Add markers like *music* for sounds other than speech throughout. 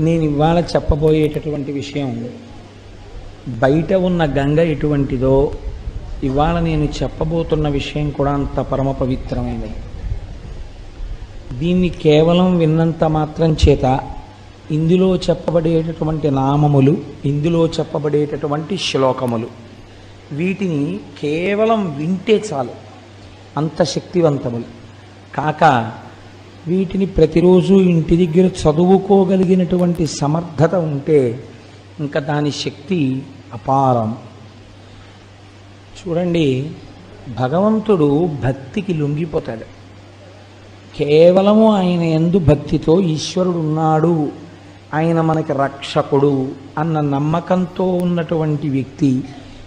నేను ఇవాళ చెప్పబోయేటటువంటి విషయం బయట ఉన్న గంగ ఎటువంటిదో ఇవాళ నేను చెప్పబోతున్న విషయం కూడా అంత పరమ పవిత్రమైనది. దీన్ని కేవలం విన్నంత మాత్రం చేత ఇందులో చెప్పబడేటటువంటి నామములు ఇందులో చెప్పబడేటటువంటి శ్లోకములు వీటిని కేవలం వింటే చాలు. అంత శక్తివంతములు. కాక వీటిని ప్రతిరోజు ఇంటి దగ్గర చదువుకోగలిగినటువంటి సమర్థత ఉంటే ఇంకా దాని శక్తి అపారం. చూడండి భగవంతుడు భక్తికి లొంగిపోతాడు. కేవలము ఆయన ఎందు భక్తితో ఈశ్వరుడు ఉన్నాడు ఆయన మనకి రక్షకుడు అన్న నమ్మకంతో ఉన్నటువంటి వ్యక్తి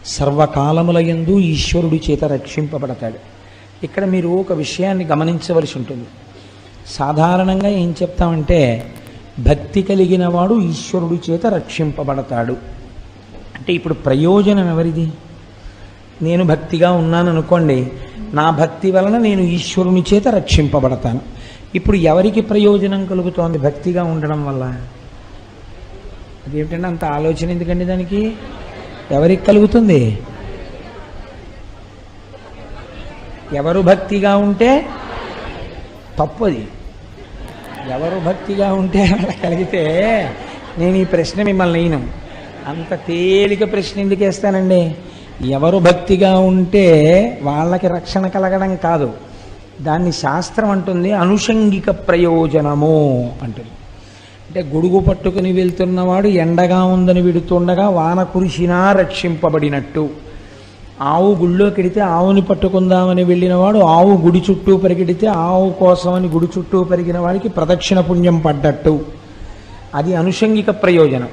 సర్వకాలముల యందు ఈశ్వరుడి చేత రక్షింపబడతాడు. ఇక్కడ మీరు ఒక విషయాన్ని గమనించవలసి ఉంటుంది. సాధారణంగా ఏం చెప్తామంటే భక్తి కలిగిన వాడు ఈశ్వరుడి చేత రక్షింపబడతాడు. అంటే ఇప్పుడు ప్రయోజనం ఎవరిది? నేను భక్తిగా ఉన్నాను అనుకోండి నా భక్తి వలన నేను ఈశ్వరుని చేత రక్షింపబడతాను. ఇప్పుడు ఎవరికి ప్రయోజనం కలుగుతోంది భక్తిగా ఉండడం వల్ల? అదేమిటంటే అంత ఆలోచన ఎందుకండి దానికి? ఎవరికి కలుగుతుంది? ఎవరు భక్తిగా ఉంటే తప్పది. ఎవరు భక్తిగా ఉంటే అలా కలిగితే నేను ఈ ప్రశ్న మిమ్మల్ని నేను అంత తేలిక ప్రశ్న ఎందుకు వేస్తానండి? ఎవరు భక్తిగా ఉంటే వాళ్ళకి రక్షణ కలగడం కాదు. దాన్ని శాస్త్రం అంటుంది అనుషంగిక ప్రయోజనము అంటుంది. అంటే గొడుగు పట్టుకుని వెళ్తున్నవాడు ఎండగా ఉందని విడుతుండగా వాన కురిసినా రక్షింపబడినట్టు. ఆవు గుళ్ళోకి వెడితే ఆవుని పట్టుకుందామని వెళ్ళినవాడు ఆవు గుడి చుట్టూ పరిగెడితే ఆవు కోసమని గుడి చుట్టూ పెరిగిన వాడికి ప్రదక్షిణ పుణ్యం పడ్డట్టు. అది అనుషంగిక ప్రయోజనం.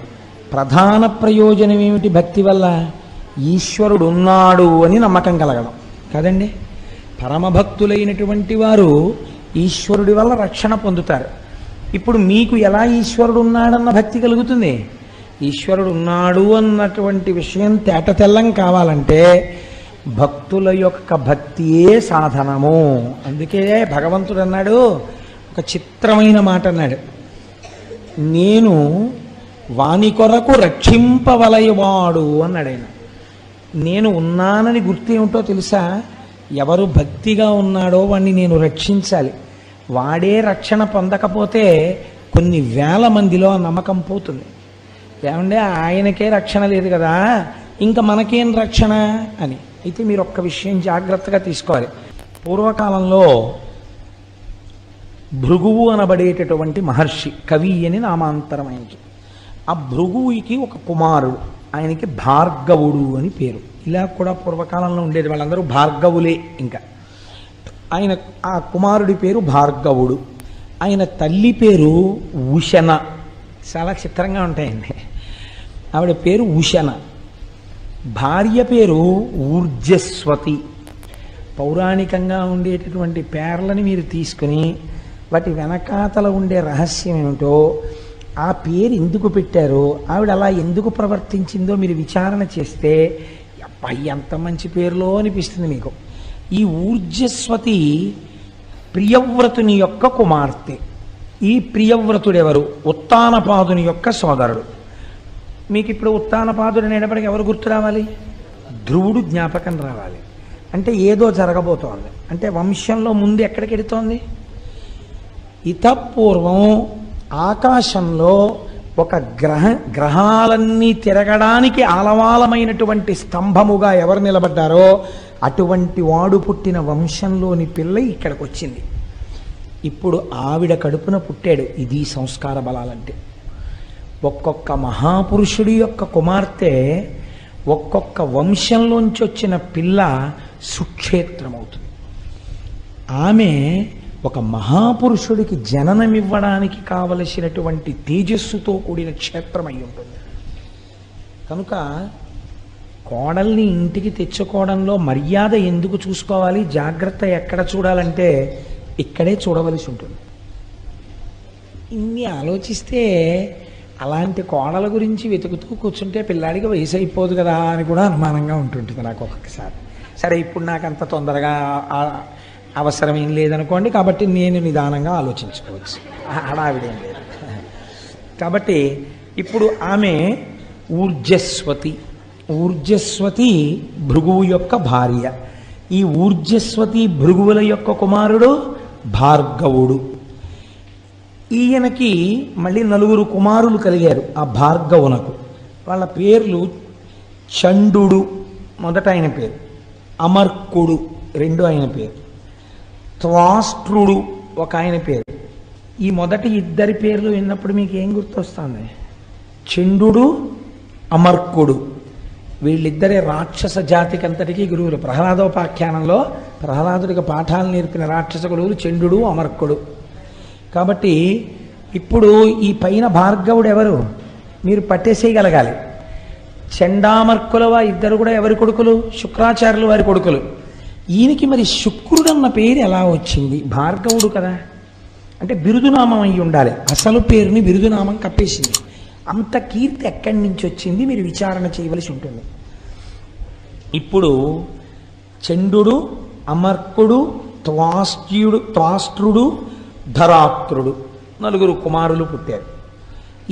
ప్రధాన ప్రయోజనం ఏమిటి భక్తి వల్ల? ఈశ్వరుడు ఉన్నాడు అని నమ్మకం కలగడం. కదండి? పరమభక్తులైనటువంటి వారు ఈశ్వరుడి వల్ల రక్షణ పొందుతారు. ఇప్పుడు మీకు ఎలా ఈశ్వరుడు ఉన్నాడన్న భక్తి కలుగుతుంది? ఈశ్వరుడు ఉన్నాడు అన్నటువంటి విషయం తేట తెల్లం కావాలంటే భక్తుల యొక్క భక్తియే సాధనము. అందుకే భగవంతుడు అన్నాడు ఒక చిత్రమైన మాట అన్నాడు. నేను వాని కొరకు రక్షింపవలయవాడు అన్నాడు ఆయన. నేను ఉన్నానని గుర్తు ఏమిటో తెలుసా? ఎవరు భక్తిగా ఉన్నాడో వాణ్ణి నేను రక్షించాలి. వాడే రక్షణ పొందకపోతే కొన్ని వేల మందిలో ఆ నమ్మకం పోతుంది. ఏమంటే ఆయనకే రక్షణ లేదు కదా? ఇంకా మనకేం రక్షణ అని. అయితే మీరు ఒక్క విషయం జాగ్రత్తగా తీసుకోవాలి. పూర్వకాలంలో భృగువు అనబడేటటువంటి మహర్షి కవి అని నామాంతరం ఆయనకి ఆ భృగువుకి ఒక కుమారుడు ఆయనకి భార్గవుడు అని పేరు. ఇలా కూడా పూర్వకాలంలో ఉండేది వాళ్ళందరూ భార్గవులే ఇంకా. ఆయన ఆ కుమారుడి పేరు భార్గవుడు. ఆయన తల్లి పేరు ఉషణ. చాలా చిత్రంగా ఉంటాయండి. ఆవిడ పేరు ఉషన. భార్య పేరు ఊర్జస్వతి. పౌరాణికంగా ఉండేటటువంటి పేర్లని మీరు తీసుకుని వాటి వెనకాతల ఉండే రహస్యం ఏమిటో ఆ పేరు ఎందుకు పెట్టారో ఆవిడ అలా ఎందుకు ప్రవర్తించిందో మీరు విచారణ చేస్తే అబ్బాయి ఎంత మంచి పేరులో అనిపిస్తుంది మీకు. ఈ ఊర్జస్వతి ప్రియవ్రతుని యొక్క కుమార్తె. ఈ ప్రియవ్రతుడెవరు? ఉత్తానపాదుని యొక్క సోదరుడు. మీకు ఇప్పుడు ఉత్తానపాదుడు అనేటప్పటికి ఎవరు గుర్తు రావాలి? ధ్రువుడు జ్ఞాపకం రావాలి. అంటే ఏదో జరగబోతోంది. అంటే వంశంలో ముందు ఎక్కడికి వెడుతోంది ఇతపూర్వం ఆకాశంలో ఒక గ్రహ గ్రహాలన్నీ తిరగడానికి ఆలవాలమైనటువంటి స్తంభముగా ఎవరు నిలబడ్డారో అటువంటి వాడు పుట్టిన వంశంలోని పిల్ల ఇక్కడికి వచ్చింది ఇప్పుడు ఆవిడ కడుపున పుట్టాడు. ఇది సంస్కార బలాలంటే. ఒక్కొక్క మహాపురుషుడి యొక్క కుమార్తె ఒక్కొక్క వంశంలోంచి వచ్చిన పిల్ల సుక్షేత్రమవుతుంది. ఆమె ఒక మహాపురుషుడికి జననమివ్వడానికి కావలసినటువంటి తేజస్సుతో కూడిన క్షేత్రం అయి ఉంటుంది. కనుక కోడల్ని ఇంటికి తెచ్చుకోవడంలో మర్యాద ఎందుకు చూసుకోవాలి? జాగ్రత్త ఎక్కడ చూడాలంటే ఇక్కడే చూడవలసి ఉంటుంది. ఇన్ని ఆలోచిస్తే అలాంటి కోడల గురించి వెతుకుతూ కూర్చుంటే పిల్లాడికి వయసు అయిపోదు కదా అని కూడా అనుమానంగా ఉంటుంటుంది నాకు ఒక్కొక్కసారి. సరే ఇప్పుడు నాకు అంత తొందరగా అవసరం ఏం లేదనుకోండి కాబట్టి నేను నిదానంగా ఆలోచించుకోవచ్చు. ఆ హడావిడేం లేదు. కాబట్టి ఇప్పుడు ఆమె ఊర్జస్వతి. ఊర్జస్వతి భృగువు యొక్క భార్య. ఈ ఊర్జస్వతి భృగువుల యొక్క కుమారుడు భార్గవుడు. ఈయనకి మళ్ళీ నలుగురు కుమారులు కలిగారు ఆ భార్గవునకు. వాళ్ళ పేర్లు చండు మొదట ఆయన పేరు అమర్కుడు రెండు ఆయన పేరు త్వాష్ట్రుడు ఒక ఆయన పేరు. ఈ మొదటి ఇద్దరి పేర్లు విన్నప్పుడు మీకు ఏం గుర్తొస్తుంది? చండు అమర్కుడు. వీళ్ళిద్దరే రాక్షస జాతికి అంతటికీ గురువులు. ప్రహ్లాదోపాఖ్యానంలో ప్రహ్లాదుడికి పాఠాలు నేర్పిన రాక్షస గురువులు చండు అమర్కుడు. కాబట్టి ఇప్పుడు ఈ పైన భార్గవుడు ఎవరు? మీరు పట్టేసేయగలగాలి. చండామర్కులవ ఇద్దరు కూడా ఎవరి కొడుకులు? శుక్రాచార్యులు వారి కొడుకులు. ఈయనకి మరి శుక్రుడు అన్న పేరు ఎలా వచ్చింది? భార్గవుడు కదా. అంటే బిరుదునామం అయి ఉండాలి. అసలు పేరుని బిరుదునామం కప్పేసింది. అంత కీర్తి ఎక్కడి నుంచి వచ్చింది? మీరు విచారణ చేయవలసి ఉంటుంది. ఇప్పుడు చండు అమర్కుడు త్వాస్ట్యుడు త్వాస్ట్రుడు ధరాత్రుడు. నలుగురు కుమారులు పుట్టారు.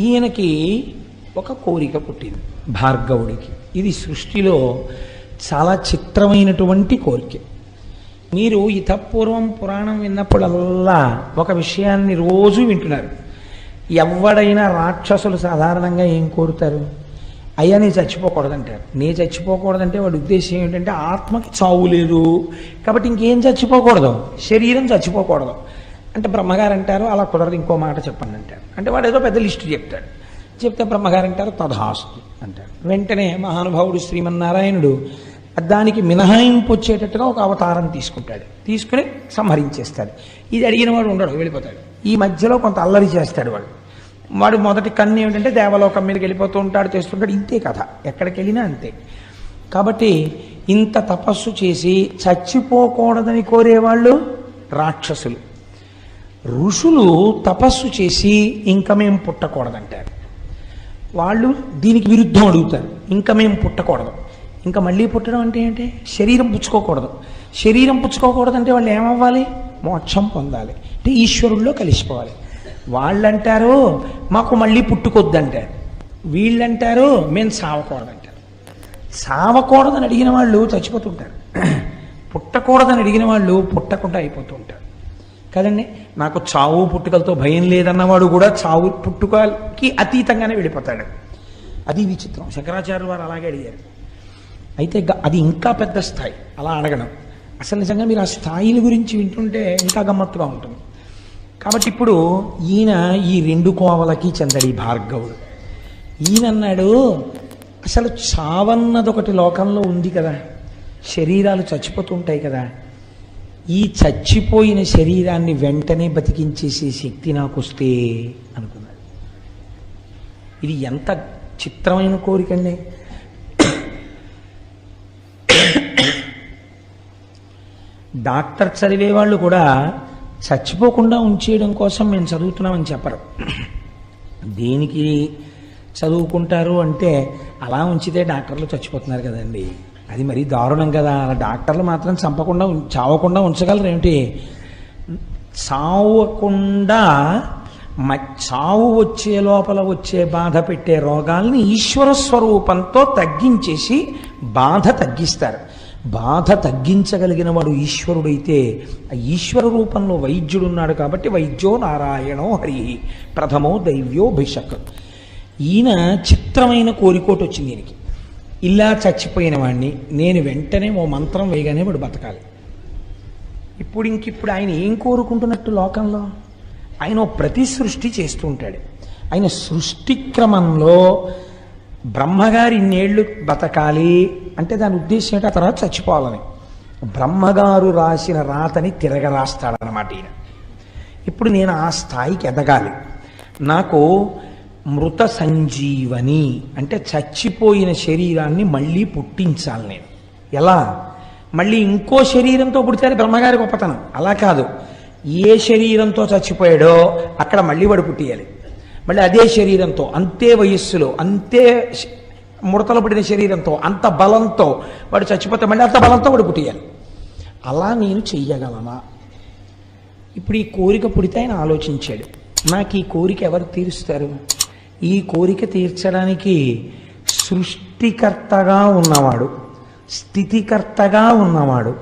ఈయనకి ఒక కోరిక పుట్టింది భార్గవుడికి. ఇది సృష్టిలో చాలా చిత్రమైనటువంటి కోరిక. మీరు ఇతపూర్వం పురాణం విన్నప్పుడల్లా ఒక విషయాన్ని రోజు వింటున్నారు. ఎవడైనా రాక్షసులు సాధారణంగా ఏం కోరుతారు? అయ్యా నేను చచ్చిపోకూడదంటారు. నేను చచ్చిపోకూడదంటే వాడి ఉద్దేశం ఏంటంటే ఆత్మకి చావు లేదు. కాబట్టి ఇంకేం చచ్చిపోకూడదు? శరీరం చచ్చిపోకూడదు. అంటే బ్రహ్మగారు అంటారు అలా కుదరదు ఇంకో మాట చెప్పండి అంటారు. అంటే వాడు ఏదో పెద్ద లిస్టు చెప్తాడు. చెప్తే బ్రహ్మగారు అంటారు తథాస్తు అంటారు వెంటనే మహానుభావుడు శ్రీమన్నారాయణుడు దానికి మినహాయింపు వచ్చేటట్టుగా ఒక అవతారం తీసుకుంటాడు. తీసుకుని సంహరించేస్తాడు. ఇది అడిగిన వాడు ఉండడు వెళ్ళిపోతాడు. ఈ మధ్యలో కొంత అల్లరి చేస్తాడు వాడు. వాడు మొదటి కన్ను ఏమిటంటే దేవలోకం మీదకి వెళ్ళిపోతూ ఉంటాడు చేస్తుంటాడు. ఇంతే కథ. ఎక్కడికి వెళ్ళినా అంతే. కాబట్టి ఇంత తపస్సు చేసి చచ్చిపోకూడదని కోరేవాళ్ళు రాక్షసులు. ఋషులు తపస్సు చేసి ఇంకా మేము పుట్టకూడదంటారు. వాళ్ళు దీనికి విరుద్ధం అడుగుతారు. ఇంకా మేము పుట్టకూడదు. ఇంకా మళ్ళీ పుట్టడం అంటే ఏంటి? శరీరం పుచ్చుకోకూడదు. శరీరం పుచ్చుకోకూడదంటే వాళ్ళు ఏమవ్వాలి? మోక్షం పొందాలి. అంటే ఈశ్వరుల్లో కలిసిపోవాలి. వాళ్ళంటారు మాకు మళ్ళీ పుట్టుకొద్దంటారు. వీళ్ళంటారు మేము సావకూడదంటారు. సావకూడదని అడిగిన వాళ్ళు చచ్చిపోతుంటారు. *clears throat* పుట్టకూడదని అడిగిన వాళ్ళు పుట్టకుండా అయిపోతూ ఉంటారు కదండి? నాకు చావు పుట్టుకలతో భయం లేదన్నవాడు కూడా చావు పుట్టుకకి అతీతంగానే వెళ్ళిపోతాడు. అది విచిత్రం. శంకరాచార్యులు వారు అలాగే అడిగారు. అయితే గ- అది ఇంకా పెద్ద స్థాయి. అలా అడగడం అసలు నిజంగా మీరు ఆ స్థాయిల గురించి వింటుంటే ఇంకా గమ్మత్తుగా ఉంటుంది. కాబట్టి ఇప్పుడు ఈయన ఈ రెండు కోవలకి చెందడి భార్గవుడు. ఈయన అన్నాడు అసలు చావన్నది ఒకటి లోకంలో ఉంది కదా. శరీరాలు చచ్చిపోతుంటాయి కదా. ఈ చచ్చిపోయిన శరీరాన్ని వెంటనే బతికించేసే శక్తి నాకు వస్తే అనుకున్నాడు. ఇది ఎంత చిత్రమైన కోరికండి. డాక్టర్ చదివే వాళ్ళు కూడా చచ్చిపోకుండా ఉంచేయడం కోసం మేము చదువుతున్నామని చెప్పరు. దేనికి చదువుకుంటారు అంటే అలా ఉంచితే డాక్టర్లు చచ్చిపోతున్నారు కదండి. అది మరీ దారుణం కదా. అలా డాక్టర్లు మాత్రం చంపకుండా చావకుండా ఉంచగలరు ఏమిటి? చావకుండా మ- చావు వచ్చే లోపల వచ్చే బాధ పెట్టే రోగాల్ని ఈశ్వర స్వరూపంతో తగ్గించేసి బాధ తగ్గిస్తారు. బాధ తగ్గించగలిగిన వాడు ఈశ్వరుడైతే ఆ ఈశ్వర రూపంలో వైద్యుడు ఉన్నాడు కాబట్టి వైద్యో నారాయణో హరి ప్రథమో దైవ్యో భిషక్ ఈయన చిత్రమైన కోరికోటి వచ్చింది ఈయనకి. ఇలా చచ్చిపోయిన వాడిని నేను వెంటనే ఓ మంత్రం వేయగానే వాడు బతకాలి. ఇప్పుడు ఇంకిప్పుడు ఆయన ఏం కోరుకుంటున్నట్టు లోకంలో? ఆయన ఓ ప్రతి సృష్టి చేస్తూ ఉంటాడు. ఆయన సృష్టి క్రమంలో బ్రహ్మగారు ఇన్నేళ్ళు బతకాలి అంటే దాని ఉద్దేశం ఏంటో? ఆ తర్వాత చచ్చిపోవాలని. బ్రహ్మగారు రాసిన రాతని తిరగరాస్తాడనమాట ఈయన. ఇప్పుడు నేను ఆ స్థాయికి ఎదగాలి. నాకు మృత సంజీవని అంటే చచ్చిపోయిన శరీరాన్ని మళ్ళీ పుట్టించాలి నేను. ఎలా? మళ్ళీ ఇంకో శరీరంతో పుడితే బ్రహ్మగారి గొప్పతనం. అలా కాదు. ఏ శరీరంతో చచ్చిపోయాడో అక్కడ మళ్ళీ వాడు పుట్టియాలి. మళ్ళీ అదే శరీరంతో అంతే వయస్సులో అంతే ముడతలు పడిన శరీరంతో అంత బలంతో వాడు చచ్చిపోతే మళ్ళీ అంత బలంతో వాడు పుట్టియాలి. అలా నేను చెయ్యగలనా? ఇప్పుడు ఈ కోరిక పుడితే ఆయన ఆలోచించాడు. నాకు ఈ కోరిక ఎవరు తీరుస్తారు? ఈ కోరిక తీర్చడానికి సృష్టికర్తగా ఉన్నవాడు స్థితికర్తగా ఉన్నవాడు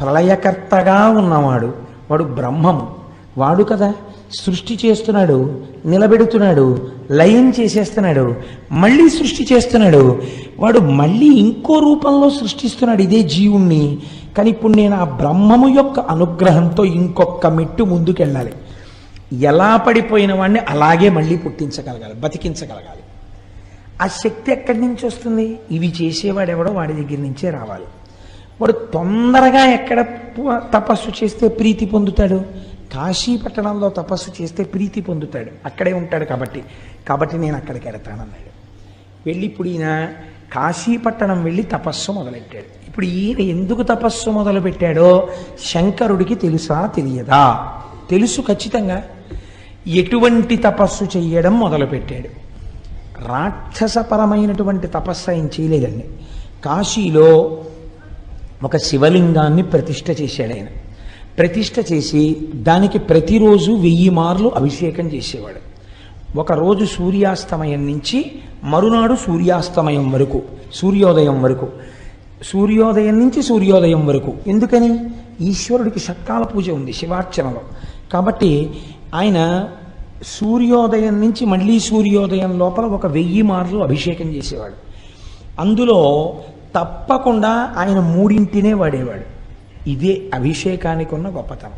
ప్రళయకర్తగా ఉన్నవాడు వాడు బ్రహ్మము. వాడు కదా సృష్టి చేస్తున్నాడు నిలబెడుతున్నాడు లయం చేసేస్తున్నాడు మళ్ళీ సృష్టి చేస్తున్నాడు. వాడు మళ్ళీ ఇంకో రూపంలో సృష్టిస్తున్నాడు ఇదే జీవుణ్ణి. కానీ ఇప్పుడు నేను ఆ బ్రహ్మము యొక్క అనుగ్రహంతో ఇంకొక మెట్టు ముందుకెళ్ళాలి. ఎలా పడిపోయిన వాడిని అలాగే మళ్ళీ పుట్టించగలగాలి బతికించగలగాలి. ఆ శక్తి ఎక్కడి నుంచి వస్తుంది? ఇవి చేసేవాడు ఎవడో వాడి దగ్గర నుంచే రావాలి. వాడు తొందరగా ఎక్కడ తపస్సు చేస్తే ప్రీతి పొందుతాడు? కాశీ పట్టణంలో తపస్సు చేస్తే ప్రీతి పొందుతాడు. అక్కడే ఉంటాడు కాబట్టి. కాబట్టి నేను అక్కడికి వెడతానన్నాడు వెళ్ళి ఇప్పుడు ఈయన కాశీపట్టణం వెళ్ళి తపస్సు మొదలెట్టాడు. ఇప్పుడు ఈయన ఎందుకు తపస్సు మొదలుపెట్టాడో శంకరుడికి తెలుసా తెలియదా? తెలుసు ఖచ్చితంగా. ఎటువంటి తపస్సు చెయ్యడం మొదలుపెట్టాడు. రాక్షసపరమైనటువంటి తపస్సు ఆయన చేయలేదండి. కాశీలో ఒక శివలింగాన్ని ప్రతిష్ఠ చేశాడు ఆయన. ప్రతిష్ట చేసి దానికి ప్రతిరోజు వెయ్యి మార్లు అభిషేకం చేసేవాడు. ఒకరోజు సూర్యాస్తమయం నుంచి మరునాడు సూర్యాస్తమయం వరకు సూర్యోదయం వరకు. సూర్యోదయం నుంచి సూర్యోదయం వరకు. ఎందుకని? ఈశ్వరుడికి షట్కాల పూజ ఉంది శివార్చనలో. కాబట్టి ఆయన సూర్యోదయం నుంచి మళ్ళీ సూర్యోదయం లోపల ఒక వెయ్యి మార్లు అభిషేకం చేసేవాడు. అందులో తప్పకుండా ఆయన మూడింటినే వాడేవాడు. ఇదే అభిషేకానికి ఉన్న గొప్పతనం.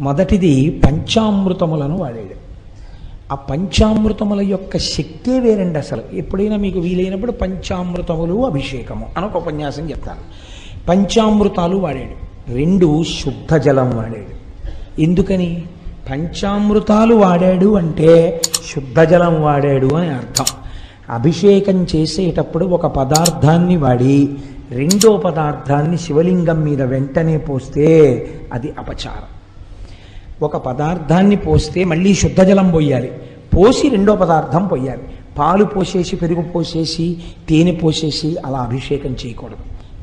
మొదటిది పంచామృతములను వాడాడు. ఆ పంచామృతముల యొక్క శక్తే వేరండి అసలు. ఎప్పుడైనా మీకు వీలైనప్పుడు పంచామృతములు అభిషేకము అని ఒక ఉపన్యాసం చెప్తాను. పంచామృతాలు వాడాడు. రెండు శుద్ధ జలం వాడాడు. ఎందుకని? పంచామృతాలు వాడాడు అంటే శుద్ధ జలం వాడాడు అని అర్థం. అభిషేకం చేసేటప్పుడు ఒక పదార్థాన్ని వాడి రెండో పదార్థాన్ని శివలింగం మీద వెంటనే పోస్తే అది అపచారం. ఒక పదార్థాన్ని పోస్తే మళ్ళీ శుద్ధ జలం పోయాలి. పోసి రెండో పదార్థం పోయాలి. పాలు పోసేసి పెరుగు పోసేసి తేనె పోసేసి అలా అభిషేకం చేయకూడదు.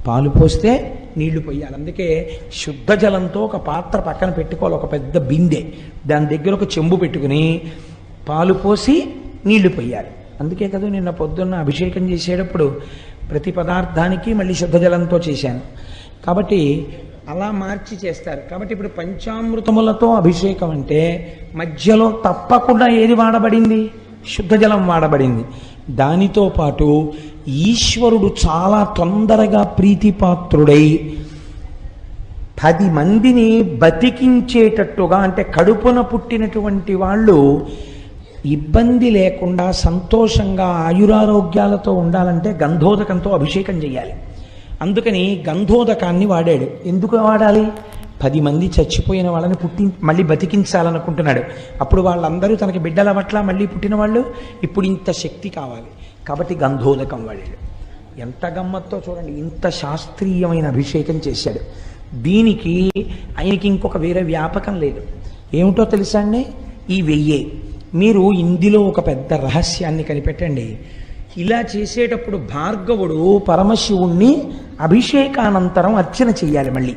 పాలు పోస్తే నీళ్ళు పోయాలి అందుకే శుద్ధ జలంతో ఒక పాత్ర పక్కన పెట్టుకోవాలి. ఒక పెద్ద బిందె. దాని దగ్గర ఒక చెంబు పెట్టుకుని పాలు పోసి నీళ్ళు పోయాలి అందుకే కదా నిన్న పొద్దున్న అభిషేకం చేసేటప్పుడు ప్రతి పదార్థానికి మళ్ళీ శుద్ధ జలంతో చేశాను. కాబట్టి అలా మార్చి చేస్తారు. కాబట్టి ఇప్పుడు పంచామృతములతో అభిషేకం అంటే మధ్యలో తప్పకుండా ఏది వాడబడింది? శుద్ధ జలం వాడబడింది. దానితో పాటు ఈశ్వరుడు చాలా తొందరగా ప్రీతిపాత్రుడై పది మందిని బతికించేటట్టుగా అంటే కడుపున పుట్టినటువంటి వాళ్ళు ఇబ్బంది లేకుండా సంతోషంగా ఆయురారోగ్యాలతో ఉండాలంటే గంధోదకంతో అభిషేకం చేయాలి అందుకని గంధోదకాన్ని వాడాడు. ఎందుకు వాడాలి? పది మంది చచ్చిపోయిన వాళ్ళని పుట్టి మళ్ళీ బతికించాలనుకుంటున్నాడు. అప్పుడు వాళ్ళందరూ తనకి బిడ్డల పట్ల మళ్ళీ పుట్టిన వాళ్ళు ఇప్పుడు ఇంత శక్తి కావాలి. కాబట్టి గంధోదకం వాడాడు. ఎంత గమ్మత్తో చూడండి ఇంత శాస్త్రీయమైన అభిషేకం చేశాడు. దీనికి ఆయనకి ఇంకొక వేరే వ్యాపకం లేదు. ఏమిటో తెలుసా అండి? ఈ వెయ్యే. మీరు ఇందులో ఒక పెద్ద రహస్యాన్ని కనిపెట్టండి. ఇలా చేసేటప్పుడు భార్గవుడు పరమశివుణ్ణి అభిషేకానంతరం అర్చన చెయ్యాలి మళ్ళీ.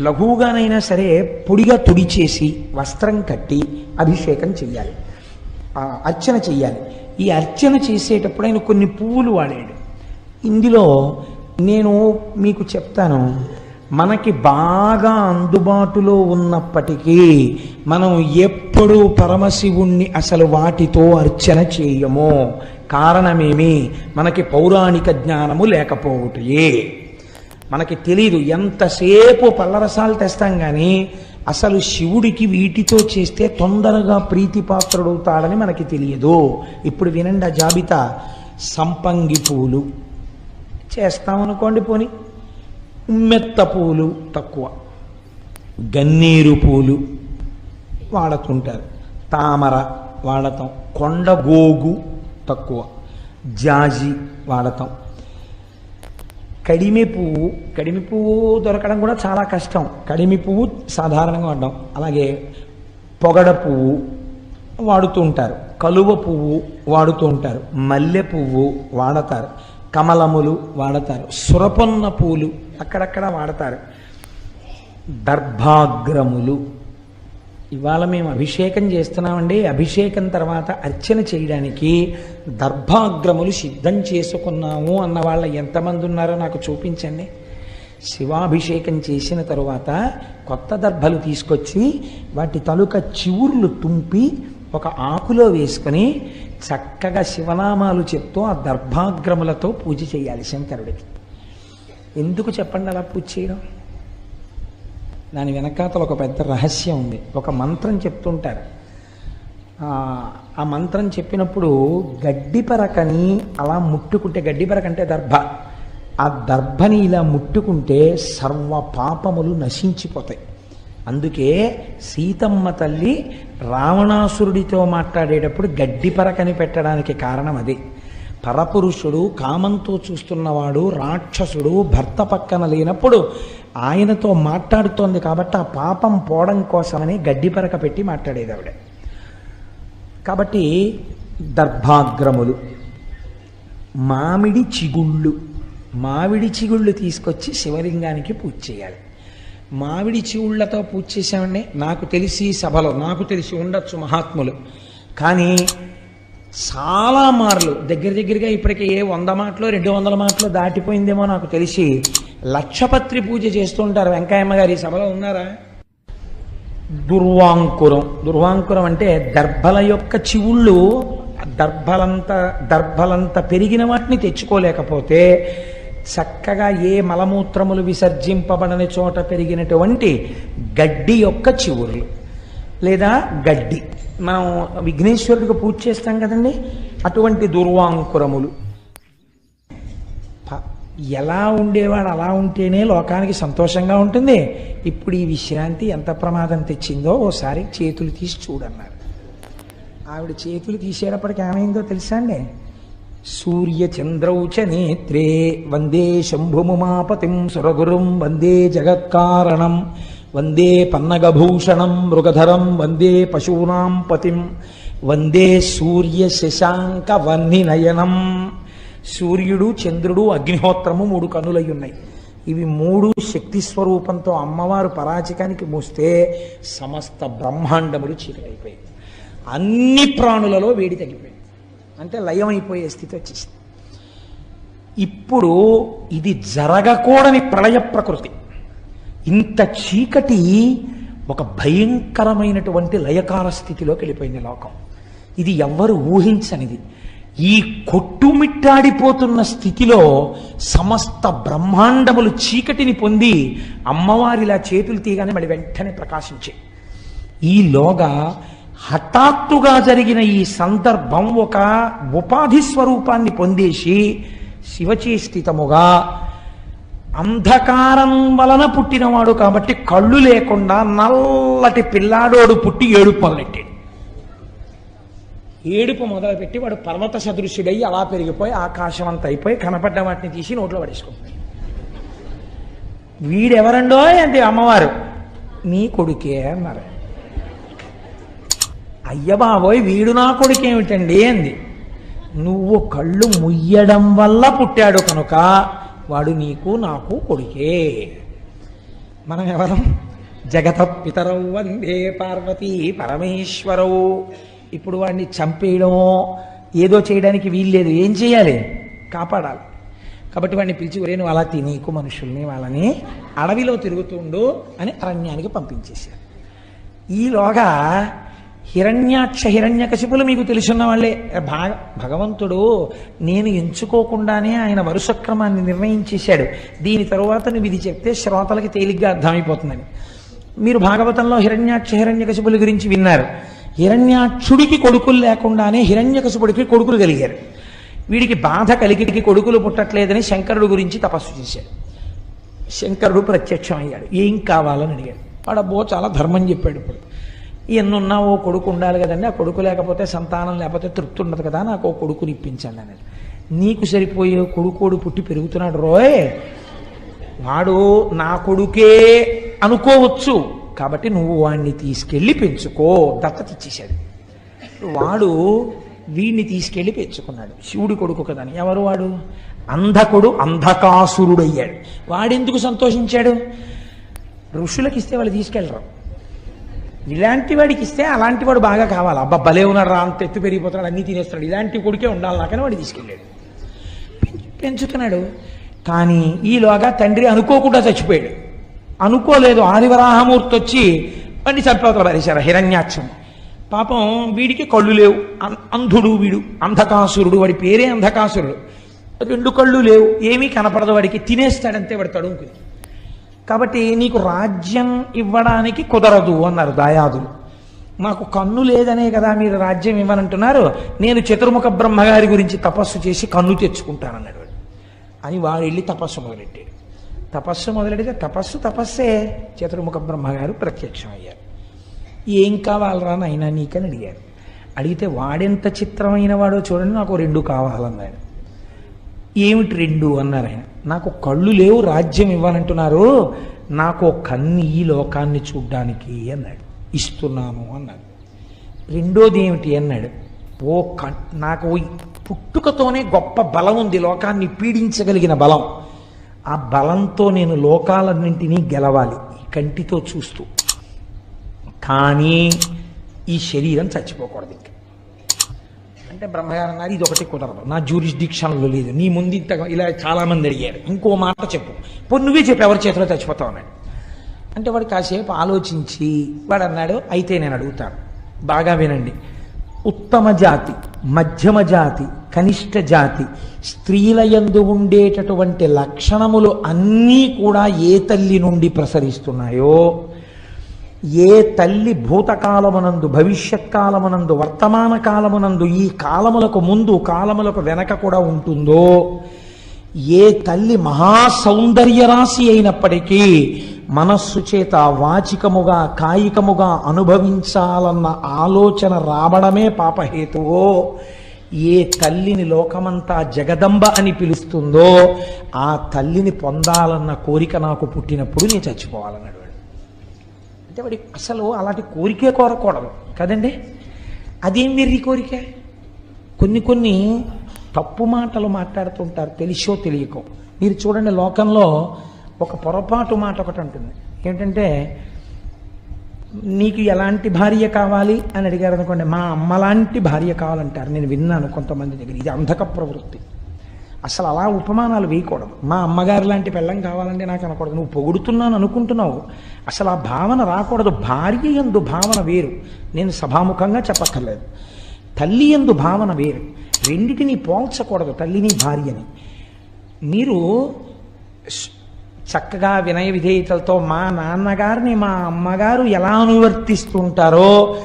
లఘువుగానైనా సరే పొడిగా తుడిచేసి వస్త్రం కట్టి అభిషేకం చెయ్యాలి అర్చన చెయ్యాలి. ఈ అర్చన చేసేటప్పుడు ఆయన కొన్ని పువ్వులు వాడాడు. ఇందులో నేను మీకు చెప్తాను మనకి బాగా అందుబాటులో ఉన్నప్పటికీ మనం ఎప్పుడూ పరమశివుణ్ణి అసలు వాటితో అర్చన చేయము. కారణమేమి? మనకి పౌరాణిక జ్ఞానము లేకపోవుటయే. మనకి తెలీదు ఎంతసేపు పల్లరసాలు తెస్తాం కానీ అసలు శివుడికి వీటితో చేస్తే తొందరగా ప్రీతిపాత్రుడవుతాడని మనకి తెలియదు. ఇప్పుడు వినండి ఆ జాబితా. సంపంగి పూలు. చేస్తామనుకోండి పోని. ఉమ్మెత్త పూలు తక్కువ. గన్నేరు పూలు వాడుతుంటారు. తామర వాడతాం. కొండగోగు తక్కువ. జాజి వాడతాం. కడిమి పువ్వు కడిమి పువ్వు దొరకడం కూడా చాలా కష్టం. కడిమి పువ్వు సాధారణంగా వాడడం. అలాగే పొగడ పువ్వు వాడుతూ ఉంటారు. కలువ పువ్వు వాడుతూ ఉంటారు. మల్లె పువ్వు వాడతారు. కమలములు వాడతారు. సురపొన్న పూలు అక్కడక్కడ వాడతారు. దర్భాగ్రములు ఇవాళ మేము అభిషేకం చేస్తున్నామండి. అభిషేకం తర్వాత అర్చన చేయడానికి దర్భాగ్రములు సిద్ధం చేసుకున్నాము అన్న వాళ్ళ ఎంతమంది ఉన్నారో నాకు చూపించండి. శివాభిషేకం చేసిన తరువాత కొత్త దర్భలు తీసుకొచ్చి వాటి తలుక చివుర్లు తుంపి ఒక ఆకులో వేసుకొని చక్కగా శివనామాలు చెప్తూ ఆ దర్భాగ్రములతో పూజ చేయాలి శంకరుడికి. ఎందుకు చెప్పండి అలా పూజ చేయడం? దాని వెనకాతల ఒక పెద్ద రహస్యం ఉంది. ఒక మంత్రం చెప్తుంటారు. ఆ, మంత్రం చెప్పినప్పుడు గడ్డిపరకని అలా ముట్టుకుంటే గడ్డిపరక అంటే దర్భ. ఆ దర్భని ఇలా ముట్టుకుంటే సర్వ పాపములు నశించిపోతాయి. అందుకే సీతమ్మ తల్లి రావణాసురుడితో మాట్లాడేటప్పుడు గడ్డిపరకని పెట్టడానికి కారణం అదే. పరపురుషుడు కామంతో చూస్తున్నవాడు రాక్షసుడు భర్త పక్కన లేనప్పుడు ఆయనతో మాట్లాడుతోంది కాబట్టి ఆ పాపం పోవడం కోసమని గడ్డి పరక పెట్టి మాట్లాడేది ఆవిడ. కాబట్టి దర్భాగ్రములు మామిడి చిగుళ్ళు మామిడి చిగుళ్ళు తీసుకొచ్చి శివలింగానికి పూజ చేయాలి. మామిడి చిగుళ్ళతో పూజ చేసామండి నాకు తెలిసి సభలో నాకు తెలిసి ఉండొచ్చు మహాత్ములు. కానీ చాలా మార్లు. దగ్గర దగ్గరగా ఇప్పటికే ఏ వంద మాటలు రెండు వందల మాటలు దాటిపోయిందేమో నాకు తెలిసి లక్షపత్రి పూజ చేస్తుంటారు వెంకయ్యమ్మ గారు ఈ సభలో ఉన్నారా? దుర్వాంకురం. దుర్వాంకురం అంటే దర్భల యొక్క చివుళ్ళు. దర్భలంత దర్భలంత పెరిగిన వాటిని తెచ్చుకోలేకపోతే చక్కగా ఏ మలమూత్రములు విసర్జింపబడని చోట పెరిగినటువంటి గడ్డి యొక్క చివుర్లు లేదా గడ్డి. మనం విఘ్నేశ్వరుడికి పూజ చేస్తాం కదండి? అటువంటి దుర్వాంకురములు. ఎలా ఉండేవాడు అలా ఉంటేనే లోకానికి సంతోషంగా ఉంటుంది. ఇప్పుడు ఈ విశ్రాంతి ఎంత ప్రమాదం తెచ్చిందో ఓసారి చేతులు తీసి చూడన్నారు. ఆవిడ చేతులు తీసేటప్పటికి ఏమైందో తెలుసా అండి? సూర్య చంద్రౌ నేత్రే వందే శంభుముమాపతిం సురగురుం వందే జగత్కారణం. వందే పన్నగభూషణం మృగధరం వందే పశూనాం పతిం వందే సూర్య శశాంక వన్నినయనం సూర్యుడు చంద్రుడు అగ్నిహోత్రము మూడు కనులై ఉన్నాయి ఇవి మూడు శక్తి స్వరూపంతో అమ్మవారు పరాచికానికి మూస్తే సమస్త బ్రహ్మాండములు చీకటైపోయాయి అన్ని ప్రాణులలో వేడి తగ్గిపోయింది. అంటే లయమైపోయే స్థితి వచ్చేసింది. ఇప్పుడు ఇది జరగకూడని ప్రళయ ప్రకృతి. ఇంత చీకటి ఒక భయంకరమైనటువంటి లయకార స్థితిలోకి వెళ్ళిపోయింది లోకం. ఇది ఎవ్వరు ఊహించనిది. ఈ కొట్టుమిట్టాడిపోతున్న స్థితిలో సమస్త బ్రహ్మాండములు చీకటిని పొంది అమ్మవారిలా చేతులు తీయగానే మళ్ళీ వెంటనే ప్రకాశించాయి ఈలోగా హఠాత్తుగా జరిగిన ఈ సందర్భం ఒక ఉపాధి స్వరూపాన్ని పొందేసి శివచేష్టితముగా అంధకారం వలన పుట్టినవాడు కాబట్టి కళ్ళు లేకుండా నల్లటి పిల్లాడోడు పుట్టి ఏడుపు మొదలెట్టాడు. ఏడుపు మొదలుపెట్టి వాడు పర్వత సదృశ్యుడై అలా పెరిగిపోయి ఆకాశం అంత అయిపోయి కనపడ్డ వాటిని తీసి నోట్లో పడేసుకుంటాడు. వీడెవరండో అంటే అమ్మవారు? నీ కొడుకే అన్నారు. అయ్య బాబోయ్ వీడు నా కొడుకేమిటండి? అంది. నువ్వు కళ్ళు ముయ్యడం వల్ల పుట్టాడు కనుక వాడు నీకు నాకు కొడుకే. మనం ఎవరం జగత పితరౌ వందే పార్వతీ పరమేశ్వరవు ఇప్పుడు వాడిని చంపేయడమో ఏదో చేయడానికి వీల్లేదు. ఏం చేయాలి? కాపాడాలి. కాబట్టి వాడిని పిలిచి ఒరే నువ్వు అలా తినీకు మనుషుల్ని వాళ్ళని అడవిలో తిరుగుతుండు అని అరణ్యానికి పంపించేశారు. ఈలోగా హిరణ్యాక్ష హిరణ్యకశిపులు మీకు తెలుసున్న వాళ్ళే. భాగ భగవంతుడు నేను ఎంచుకోకుండానే ఆయన వరుసక్రమాన్ని నిర్ణయించేశాడు. దీని తరువాత నువ్వు ఇది చెప్తే శ్రోతలకి తేలిగ్గా అర్థమైపోతుందని. మీరు భాగవతంలో హిరణ్యాక్ష హిరణ్యకశిపుల గురించి విన్నారు. హిరణ్యాక్షుడికి కొడుకులు లేకుండానే హిరణ్యకశిపుడికి కొడుకులు కలిగారు. వీడికి బాధ కలిగి కొడుకులు పుట్టట్లేదని శంకరుడు గురించి తపస్సు చేశాడు. శంకరుడు ప్రత్యక్షం అయ్యాడు ఏం కావాలని అడిగాడు. వాడు చాలా ధర్మం చెప్పాడు ఇప్పుడు. ఎన్నున్నా ఓ కొడుకు ఉండాలి కదండి. ఆ కొడుకు లేకపోతే సంతానం లేకపోతే తృప్తి ఉండదు కదా నాకు ఓ కొడుకుని ఇప్పించండి అనేది. నీకు సరిపోయే కొడుకోడు పుట్టి పెరుగుతున్నాడు రోయ్. వాడు నా కొడుకే అనుకోవచ్చు. కాబట్టి నువ్వు వాడిని తీసుకెళ్ళి పెంచుకో. దత్తత ఇచ్చేశాడు వాడు వీడిని తీసుకెళ్ళి పెంచుకున్నాడు. శివుడి కొడుకు కదా ఎవరు వాడు? అంధకుడు అంధకాసురుడయ్యాడు. వాడెందుకు సంతోషించాడు? ఋషులకు ఇస్తే వాళ్ళు తీసుకెళ్ళరు. ఇలాంటి వాడికి ఇస్తే అలాంటి వాడు బాగా కావాలి. అబ్బా భలే ఉన్నాడు రా అంత ఎత్తు పెరిగిపోతున్నాడు అన్నీ తినేస్తాడు ఇలాంటి కొడుకే ఉండాలి నాకని వాడు తీసుకెళ్ళాడు. పెంచుతున్నాడు. కానీ ఈలోగా తండ్రి అనుకోకుండా చచ్చిపోయాడు. అనుకోలేదు. ఆదివరాహమూర్తి వచ్చి వాడిని చంపవతల పారేశారు. హిరణ్యాక్షం పాపం వీడికి కళ్ళు లేవు. అం- అంధుడు వీడు. అంధకాసురుడు. వాడి పేరే అంధకాసురుడు. రెండు కళ్ళు లేవు. ఏమీ కనపడదు వాడికి. తినేస్తాడంతే వాడు తడుముకుని. కాబట్టి నీకు రాజ్యం ఇవ్వడానికి కుదరదు అన్నారు దాయాదులు. నాకు కన్ను లేదనే కదా మీరు రాజ్యం ఇవ్వనంటున్నారు. నేను చతుర్ముఖ బ్రహ్మగారి గురించి తపస్సు చేసి కన్ను తెచ్చుకుంటానన్నాడు వాడు. అని వాడు వెళ్ళి తపస్సు మొదలెట్టాడు. తపస్సు మొదలెడితే తపస్సు తపస్సే చతుర్ముఖ బ్రహ్మగారు ప్రత్యక్షమయ్యారు. ఏం కావాలరా నాయన నీకని అడిగారు. అడిగితే వాడెంత చిత్రమైన వాడో చూడండి నాకు రెండు కావాలన్నాడు. ఏమిటి రెండు? అన్నారు ఆయన. నాకు కళ్ళు లేవు రాజ్యం ఇవ్వాలంటున్నారు. నాకు కన్ను ఈ లోకాన్ని చూడ్డానికి అన్నాడు. ఇస్తున్నాను అన్నాడు. రెండోది ఏమిటి అన్నాడు. ఓ క నాకు పుట్టుకతోనే గొప్ప బలం ఉంది లోకాన్ని పీడించగలిగిన బలం. ఆ బలంతో నేను లోకాలన్నింటినీ గెలవాలి ఈ కంటితో చూస్తూ. కానీ ఈ శరీరం చచ్చిపోకూడదు ఇంకా. అంటే బ్రహ్మగారు అన్నారు ఇది ఒకటి కుదరదు నా జ్యూరిస్డిక్షన్లో లేదు. నీ ముందు ఇంత ఇలా చాలా మంది అడిగారు. ఇంకో మాట చెప్పు. పోనీ నువ్వే చెప్పు ఎవరి చేతిలో చచ్చిపోతావు అన్నాడు. అంటే వాడు కాసేపు ఆలోచించి వాడు అన్నాడు అయితే నేను అడుగుతాను. బాగా వినండి. ఉత్తమ జాతి మధ్యమ జాతి కనిష్ట జాతి స్త్రీల యందు ఉండేటటువంటి లక్షణములు అన్నీ కూడా ఏ తల్లి నుండి ప్రసరిస్తున్నాయో ఏ తల్లి భూతకాలమునందు భవిష్యత్ కాలమునందు వర్తమాన కాలమునందు ఈ కాలములకు ముందు కాలములకు వెనక కూడా ఉంటుందో ఏ తల్లి మహా రాశి అయినప్పటికీ మనస్సు చేత వాచికముగా కాయికముగా అనుభవించాలన్న ఆలోచన రావడమే పాపహేతువో ఏ తల్లిని లోకమంతా జగదంబ అని పిలుస్తుందో ఆ తల్లిని పొందాలన్న కోరిక నాకు పుట్టినప్పుడు నేను చచ్చిపోవాలన్నాడు. అంటే వాడి అసలు అలాంటి కోరికే కోరకూడదు. కదండి? అదేం వెర్రి కోరిక? కొన్ని కొన్ని తప్పు మాటలు మాట్లాడుతుంటారు తెలిసో తెలియకో. మీరు చూడండి లోకంలో ఒక పొరపాటు మాట ఒకటి ఉంటుంది ఏంటంటే నీకు ఎలాంటి భార్య కావాలి అని అడిగారు అనుకోండి మా అమ్మలాంటి భార్య కావాలంటారు. నేను విన్నాను కొంతమంది దగ్గర. ఇది అంధక ప్రవృత్తి. అసలు అలా ఉపమానాలు వేయకూడదు. మా అమ్మగారు లాంటి పెళ్ళం కావాలంటే నాకు అనకూడదు. నువ్వు పొగుడుతున్నాను అనుకుంటున్నావు. అసలు ఆ భావన రాకూడదు. భార్య ఎందు భావన వేరు. నేను సభాముఖంగా చెప్పక్కర్లేదు. తల్లి ఎందు భావన వేరు. రెండిటిని పోల్చకూడదు తల్లిని భార్యని. మీరు చక్కగా వినయ విధేయతలతో మా నాన్నగారిని మా అమ్మగారు ఎలా అనువర్తిస్తుంటారో